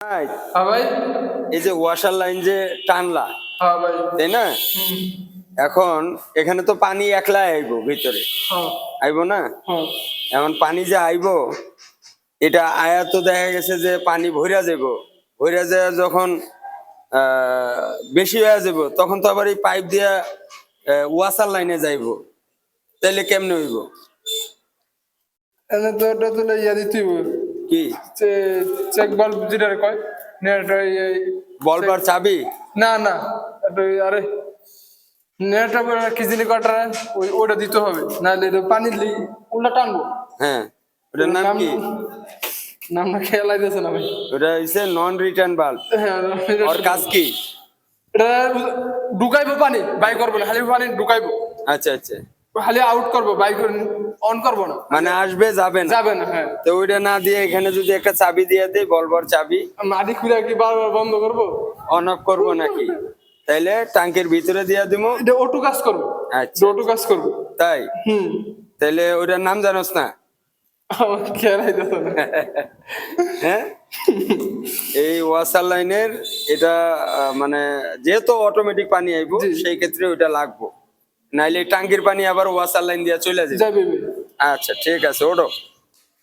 ভাই, হ্যাঁ এই যে ওয়াশার লাইন যে টানলা হ্যাঁ তাই না? এখন এখানে তো পানি একলা আইবো ভিতরে। হ্যাঁ। আইবো না? হ্যাঁ। এখন পানি যে আইবো এটা আয়া তো দেখা গেছে যে পানি ভইরা যাব ভইরা যায় যখন আহ, বেশি হয়ে যাব তখন তো আবার এই পাইপ দিয়া ওয়াশার লাইনে যাইবো। তাইলে কেমনে হইব? তো ওটা তো ইয়া দিতে হবে কি? চেক বাল্ব যেটা কয় নেট বলবার চাবি? না না আরে কি কাটার ওই ওটা দিতে হবে নাহলে উল্টা টানবো। হ্যাঁ ওটার নাম কি? নাম না খেয়াল আইতেছে না ভাই। ওটা নন রিটার্ন বাল্ব ওর কাজ কি? এটা ঢুকাইবো পানি বাই করব না খালি পানি ঢুকাইবো। আচ্ছা আচ্ছা। খালি আউট করব বাই অন করব না। মানে আসবে যাবে না। যাবে না হ্যাঁ। তো ওইটা না দিয়ে এখানে যদি একটা চাবি দিয়ে দেয় বলবার চাবি। মাটি খুঁড়ে কি বারবার বন্ধ করব? অন অফ করব নাকি? তাইলে টাঙ্কের ভিতরে দিয়ে দিব এটা অটো কাজ করব। আচ্ছা। অটো কাজ করব। তাই? হুম। তাইলে ওইটার নাম জানোস আমার না হ্যাঁ? এই ওয়াসার লাইনের এটা মানে যেহেতু অটোমেটিক পানি আইবো সেই ক্ষেত্রে ওইটা লাগবো। নাইলে টাঙ্কির পানি আবার ওয়াসার লাইন দিয়ে চলে যাবে। যাবে আচ্ছা ঠিক আছে ওটো